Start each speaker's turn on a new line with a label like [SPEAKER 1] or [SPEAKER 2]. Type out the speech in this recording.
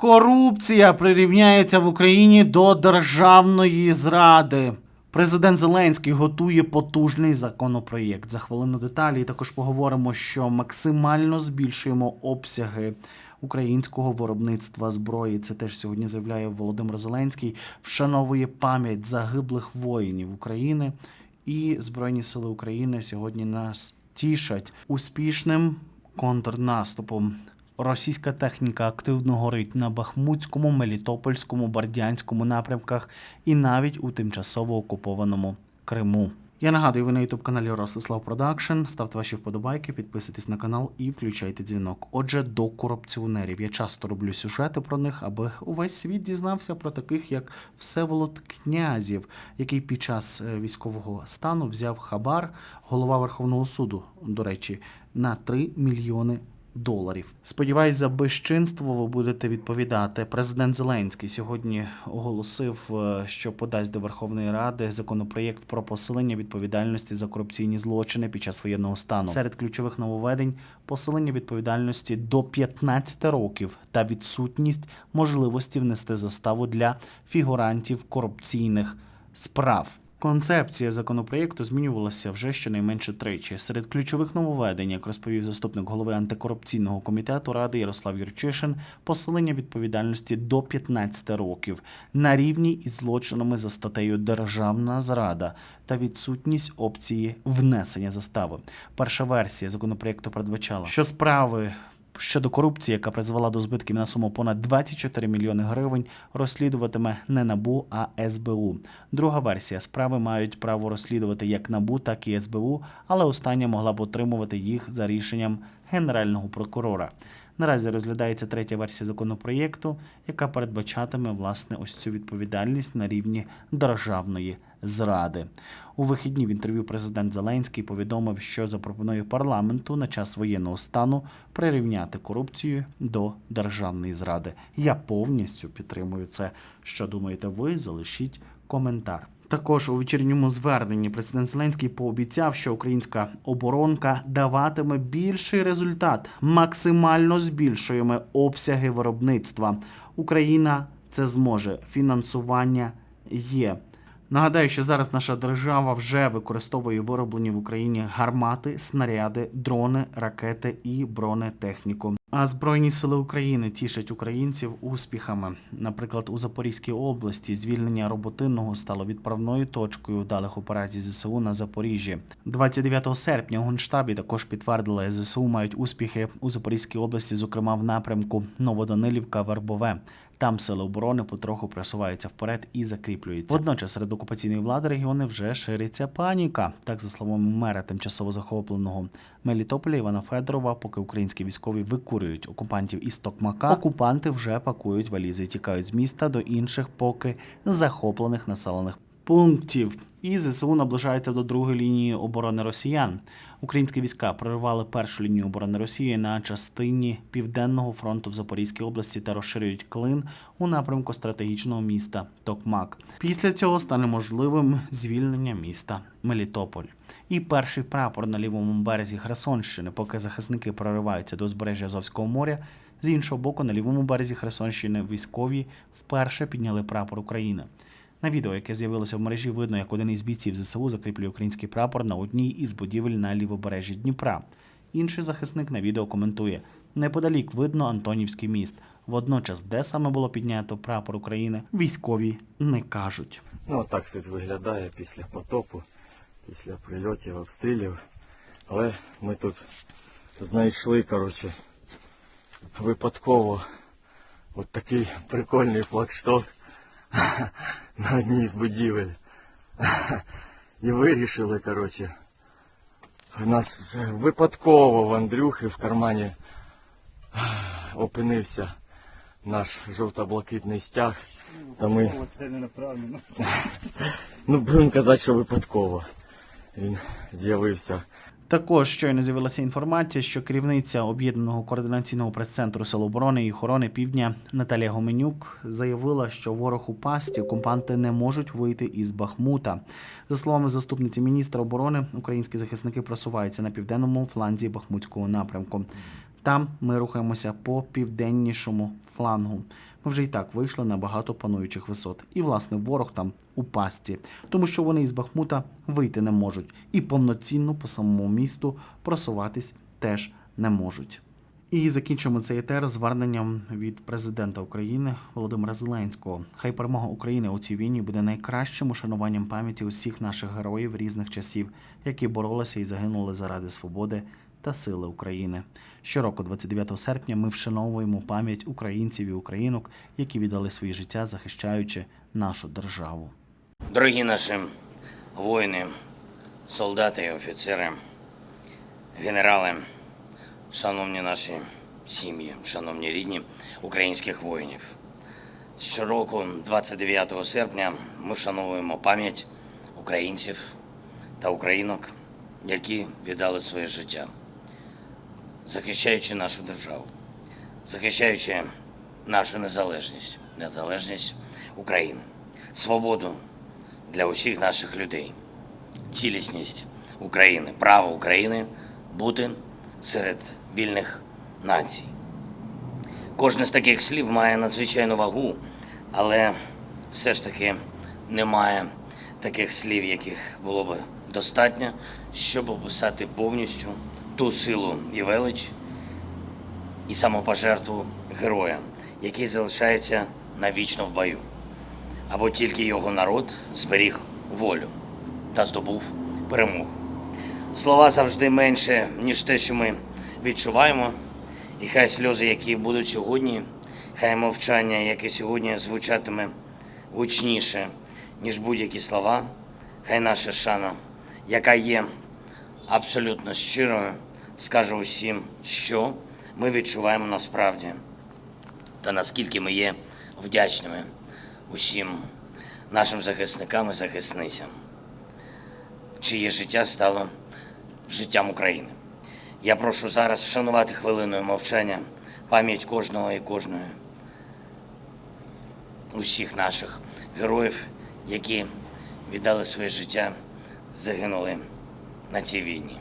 [SPEAKER 1] Корупція прирівняється в Україні до державної зради. Президент Зеленський готує потужний законопроєкт. За хвилину деталі також поговоримо, що максимально збільшуємо обсяги українського виробництва зброї. Це теж сьогодні заявляє Володимир Зеленський. Вшановує пам'ять загиблих воїнів України і Збройні Сили України сьогодні нас тішать успішним контрнаступом. Російська техніка активно горить на Бахмутському, Мелітопольському, Бардянському напрямках і навіть у тимчасово окупованому Криму. Я нагадую, ви на youtube каналі Ростислав Продакшн. Ставте ваші вподобайки, підписуйтесь на канал і включайте дзвінок. Отже, до корупціонерів. Я часто роблю сюжети про них, аби увесь світ дізнався про таких, як Всеволод Князів, який під час е, військового стану взяв хабар голова Верховного суду, до речі, на 3 мільйони доларів. Сподіваюсь, за безчинство ви будете відповідати. Президент Зеленський сьогодні оголосив, е, що подасть до Верховної Ради законопроєкт про посилення відповідальності за корупційні злочини під час воєнного стану. Серед ключових нововведень посилення відповідальності до 15 років та відсутність можливості внести заставу для фігурантів корупційних справ. Концепція законопроєкту змінювалася вже щонайменше тричі. Серед ключових нововведень, як розповів заступник голови антикорупційного комітету ради Ярослав Юрчишин, посилення відповідальності до 15 років на рівні із злочинами за статтею Державна зрада та відсутність опції внесення застави. Перша версія законопроєкту передбачала, що справи щодо корупції, яка призвела до збитків на суму понад 24 мільйони гривень, розслідуватиме не НАБУ, а СБУ. Друга версія справи мають право розслідувати як НАБУ, так і СБУ, але остання могла б отримувати їх за рішенням генерального прокурора. Наразі розглядається третя версія законопроєкту, яка передбачатиме власне ось цю відповідальність на рівні державної зради. У вихідні в інтерв'ю президент Зеленський повідомив, що запропонує парламенту на час воєнного стану прирівняти корупцію до державної зради. Я повністю підтримую це. Що думаєте ви? Залишіть коментар. Також у вечірньому зверненні президент Зеленський пообіцяв, що українська оборонка даватиме більший результат, максимально збільшуємо обсяги виробництва. Україна це зможе. Фінансування є. Нагадаю, що зараз наша держава вже використовує вироблені в Україні гармати, снаряди, дрони, ракети і бронетехніку. А Збройні сили України тішать українців успіхами. Наприклад, у Запорізькій області звільнення роботинного стало відправною точкою вдалих операцій ЗСУ на Запоріжжі. 29 серпня у Генштабі також підтвердили, ЗСУ мають успіхи у Запорізькій області, зокрема в напрямку Новоданилівка, Вербове. Там сили оборони потроху просуваються вперед і закріплюються. Водночас серед окупаційної влади регіони вже шириться паніка. Так, за словами мера тимчасово захопленого Мелітополя Івана Федорова, поки українські військові викурюють окупантів із Токмака, окупанти вже пакують валізи тікають з міста до інших поки захоплених населених пунктів. І ЗСУ наближається до другої лінії оборони росіян. Українські війська проривали першу лінію оборони Росії на частині південного фронту в Запорізькій області та розширюють клин у напрямку стратегічного міста Токмак. Після цього стане можливим звільнення міста Мелітополь. І перший прапор на лівому березі Херсонщини, поки захисники прориваються до узбережжя Азовського моря. З іншого боку, на лівому березі Херсонщини військові вперше підняли прапор України. На відео, яке з'явилося в мережі, видно, як один із бійців ЗСУ закріплює український прапор на одній із будівель на лівобережжі Дніпра. Інший захисник на відео коментує: неподалік видно Антонівський міст. Водночас, де саме було піднято прапор України, військові не кажуть.
[SPEAKER 2] Ну, отак тут виглядає після потопу, після прильотів, обстрілів. Але ми тут знайшли, коротше, випадково от такий прикольний флагшток на одній з будівель. І вирішили, коротше, в нас випадково в Андрюхи в кармані опинився наш жовто-блакитний стяг. Та ми
[SPEAKER 3] Це не направлено.
[SPEAKER 2] Ну, будемо казати, що випадково. Він з'явився.
[SPEAKER 1] Також щойно з'явилася інформація, що керівниця об'єднаного координаційного прес-центру Сил оборони і охорони Півдня Наталія Гоменюк заявила, що ворог у пасті окупанти не можуть вийти із Бахмута. За словами заступниці міністра оборони, українські захисники просуваються на південному фланзі Бахмутського напрямку. Там ми рухаємося по південнішому флангу. Ми вже і так вийшли на багато пануючих висот. І, власне, ворог там у пастці, тому що вони із Бахмута вийти не можуть і повноцінно по самому місту просуватись теж не можуть. І закінчимо цей етер зверненням від президента України Володимира Зеленського. Хай перемога України у цій війні буде найкращим ушануванням пам'яті усіх наших героїв різних часів, які боролися і загинули заради свободи та сили України. Щороку, 29 серпня, ми вшановуємо пам'ять українців і українок, які віддали свої життя, захищаючи нашу державу.
[SPEAKER 3] Дорогі наші воїни, солдати офіцери, генерали, шановні наші сім'ї, шановні рідні українських воїнів. Щороку, 29 серпня, ми вшановуємо пам'ять українців та українок, які віддали своє життя, захищаючи нашу державу, захищаючи нашу незалежність, незалежність України, свободу для усіх наших людей. Цілісність України, право України бути серед вільних націй. Кожне з таких слів має надзвичайну вагу, але все ж таки немає таких слів, яких було би достатньо, щоб описати повністю ту силу і велич і самопожертву героя, який залишається навічно в бою або тільки його народ зберіг волю та здобув перемогу. Слова завжди менше, ніж те, що ми відчуваємо, і хай сльози, які будуть сьогодні, хай мовчання, яке сьогодні звучатиме гучніше, ніж будь-які слова, хай наша шана, яка є абсолютно щирою, скаже усім, що ми відчуваємо насправді та наскільки ми є вдячними усім нашим захисникам і захисницям, чиє життя стало життям України. Я прошу зараз вшанувати хвилиною мовчання пам'ять кожного і кожної, усіх наших героїв, які віддали своє життя, загинули на цій війні.